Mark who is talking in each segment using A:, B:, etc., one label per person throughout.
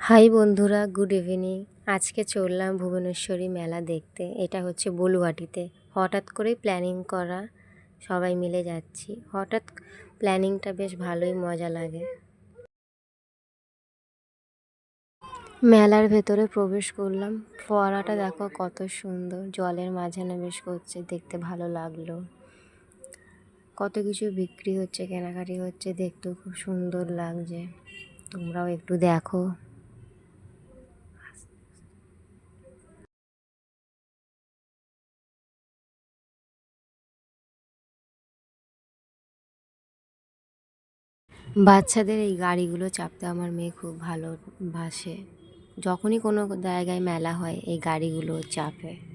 A: High বন্ধুরা, good evening. আজকে চললাম ভুবনেশ্বরী মেলা দেখতে। এটা হচ্ছে বলুয়াটিতে। হঠাৎ করেই প্ল্যানিং করা, সবাই মিলে যাচ্ছি। হঠাৎ প্ল্যানিংটা বেশ ভালোই মজা লাগে। মেলার ভেতরে প্রবেশ করলাম। ফোয়ারাটা দেখো কত সুন্দর। জলের মাঝখানে বেশ করছে, দেখতে ভালো লাগল। কত কিছু বিক্রি হচ্ছে, কেনাকাটি হচ্ছে, দেখতেও খুব সুন্দর লাগছে। তোমরাও একটু দেখো। বাচ্চাদের এই গাড়িগুলো চাপতে আমার মেয়ে খুব ভালোবাসে। যখনই কোনো জায়গায় মেলা হয়, এই গাড়িগুলো চাপে।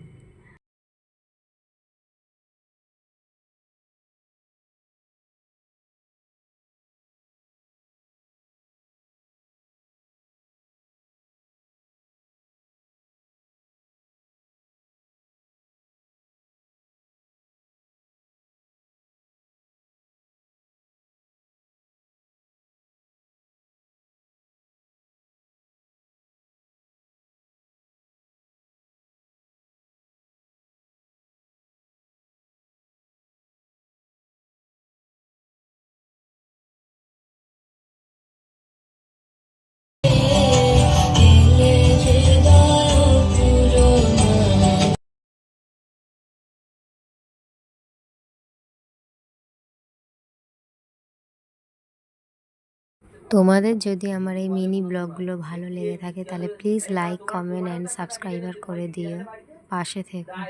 A: তোমাদের যদি আমার এই মিনি ব্লগগুলো ভালো লেগে থাকে, তাহলে please like comment and subscriber করে দিও। পাশে থেকে।